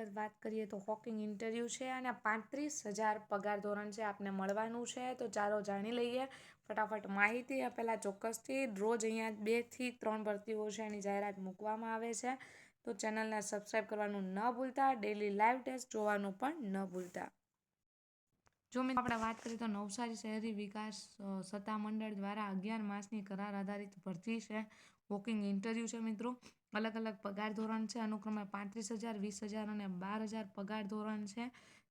વખત વાત કરીએ તો હોકિંગ ઇન્ટરવ્યૂ છે અને પાંત્રીસ હજાર પગાર ધોરણ છે આપને મળવાનું છે, તો ચાલો જાણી લઈએ. ફટાફટ માહિતી આપેલા ચોક્કસથી. રોજ અહીંયા બેથી ત્રણ ભરતીઓ છે એની જાહેરાત મૂકવામાં આવે છે. તો ચેનલને સબસ્ક્રાઈબ કરવાનું ન ભૂલતા. ડેલી લાઈવ ટેસ્ટ જોવાનું પણ ન ભૂલતા. જો મિત્રો, આપણે વાત કરીએ તો નવસારી શહેરી વિકાસ સત્તામંડળ દ્વારા અગિયાર માસની કરાર આધારિત ભરતી છે. વોકિંગ ઇન્ટરવ્યૂ છે મિત્રો. અલગ અલગ પગાર ધોરણ છે. અનુક્રમે પાંત્રીસ હજાર, વીસ હજાર અને બાર હજાર પગાર ધોરણ છે.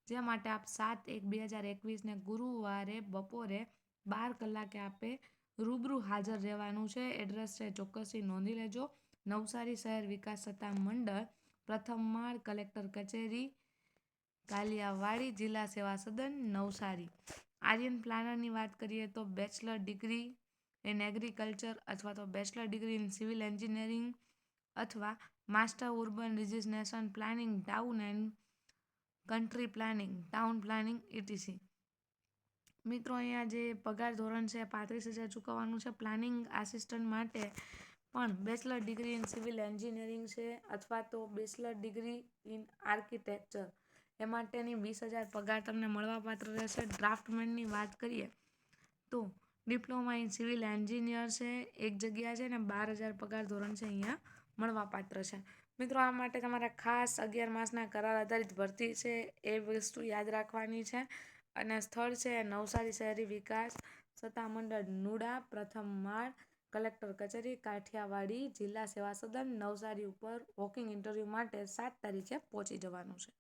જે માટે આપ સાત એક, બે હજાર એકવીસને ગુરુવારે બપોરે બાર કલાકે આપે રૂબરૂ હાજર રહેવાનું છે. એડ્રેસ છે ચોક્કસથી નોંધી લેજો. નવસારી શહેર વિકાસ સત્તા મંડળ, પ્રથમ માળ કલેક્ટર કચેરી કાલિયાવાડી જિલ્લા સેવા સદન નવસારી. આર્યન પ્લાનરની વાત કરીએ તો બેચલર ડિગ્રી ઇન એગ્રીકલ્ચર અથવા તો bachelor degree in civil engineering અથવા master urban registration planning town and country planning, town planning ETC મિત્રો, અહીંયા જે પગાર ધોરણ છે પાંત્રીસ હજાર ચૂકવવાનું છે પ્લાનિંગ આસિસ્ટન્ટ માટે. પણ bachelor degree in civil engineering છે અથવા તો બેચલર ડિગ્રી ઇન આર્કિટેક્ચર. એ માટેની વીસ હજાર પગાર તમને મળવાપાત્ર રહેશે. ડ્રાફ્ટમેનની વાત કરીએ તો ડિપ્લોમા ઇન સિવિલ એન્જિનિયર છે, એક જગ્યા છે ને બાર હજાર પગાર ધોરણ છે અહીંયા મળવાપાત્ર છે. મિત્રો, આ માટે તમારે ખાસ અગિયાર માસના કરાર આધારિત ભરતી છે એ વસ્તુ યાદ રાખવાની છે. અને સ્થળ છે નવસારી શહેરી વિકાસ સત્તામંડળ નુડા, પ્રથમ માળ, કલેક્ટર કચેરી, કાઠિયાવાડી જિલ્લા સેવા સદન, નવસારી ઉપર વોકિંગ ઇન્ટરવ્યૂ માટે સાત તારીખે પહોંચી જવાનું છે.